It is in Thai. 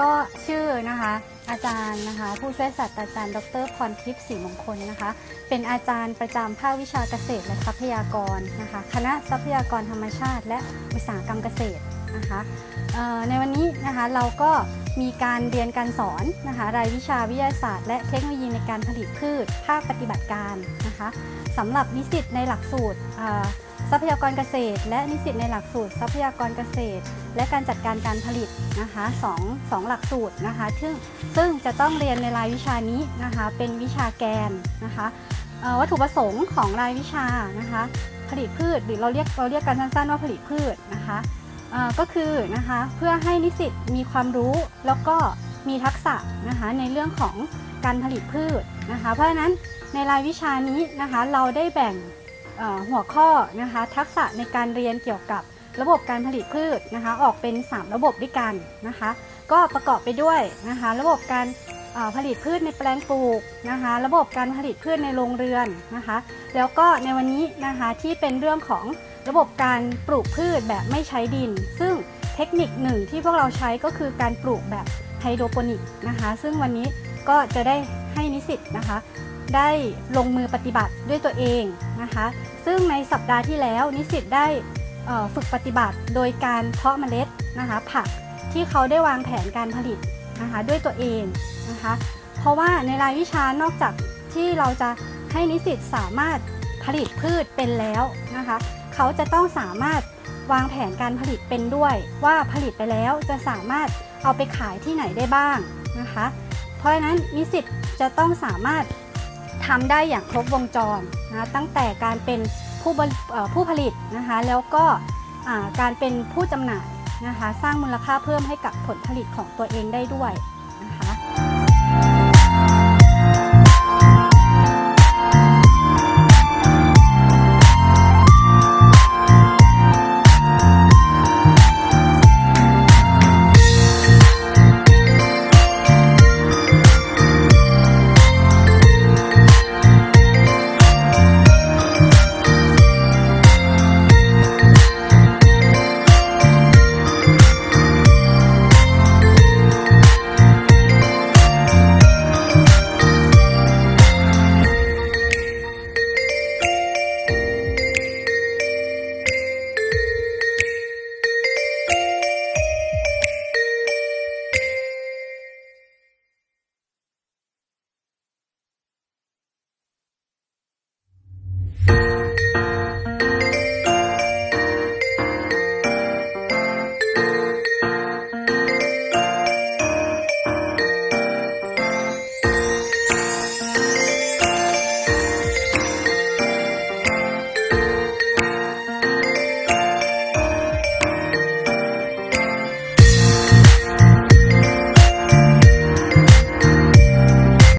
ก็ชื่อนะคะ อาจารย์นะคะ ผู้ช่วยศาสตราจารย์ ดรพรทิพย์ศรีมงคลนะคะ เป็นอาจารย์ประจำภาควิชาเกษตรและทรัพยากรนะคะ คณะทรัพยากรธรรมชาติ และอุตสาหกรรมเกษตร นะคะในวันนี้นะคะเราก็มีการเรียนการสอนนะคะรายวิชาวิทยาศาสตร์ และเทคโนโลยีในการผลิตพืช ภาคปฏิบัติการนะคะสำหรับนิสิตในหลักสูตรทรัพยากรเกษตร และนิสิตในหลักสูตร ทรัพยากรเกษตร และการจัดการการผลิตนะคะสองสองหลักสูตรนะคะซึ่งซึ่งจะต้องเรียนในรายวิชานี้นะคะเป็นวิชาแกนนะคะวัตถุประสงค์ของรายวิชานะคะผลิตพืชหรือเราเรียกเราเรียกกันสั้นๆว่าผลิตพืชนะคะ ก็คือนะคะเพื่อให้นิสิตมีความรู้แล้วก็มีทักษะนะคะในเรื่องของการผลิตพืชนะคะ เพราะฉะนั้นในรายวิชานี้นะคะเราได้แบ่งหัวข้อนะคะทักษะในการเรียนเกี่ยวกับระบบการผลิตพืชนะคะออกเป็น 3 ระบบด้วยกันนะคะ ก็ประกอบไปด้วยนะคะระบบการผลิตพืชในแปลงปลูกนะคะ ระบบการผลิตพืชในโรงเรือนนะคะ แล้วก็ในวันนี้นะคะที่เป็นเรื่องของ ระบบการปลูกพืชแบบไม่ใช้ดิน ซึ่งเทคนิคหนึ่งที่พวกเราใช้ก็คือการปลูกแบบไฮโดรโปนิกนะคะ ซึ่งวันนี้ก็จะได้ให้นิสิตนะคะ ได้ลงมือปฏิบัติด้วยตัวเองนะคะ ซึ่งในสัปดาห์ที่แล้วนิสิตได้ฝึกปฏิบัติโดยการเพาะเมล็ดนะคะ ผักที่เขาได้วางแผนการผลิตนะคะด้วยตัวเองนะคะ เพราะว่าในรายวิชานอกจากที่เราจะให้นิสิตสามารถผลิตพืชเป็นแล้วนะคะ เขาจะต้องสามารถวางแผนการผลิตเป็นด้วย ว่าผลิตไปแล้วจะสามารถเอาไปขายที่ไหนได้บ้างนะคะ เพราะฉะนั้นนิสิตจะต้องสามารถทำได้อย่างครบวงจรนะตั้งแต่การเป็นผู้ผู้ผลิตนะคะแล้วก็การเป็นผู้จำหน่ายนะคะสร้างมูลค่าเพิ่มให้กับผลผลิตของตัวเองได้ด้วย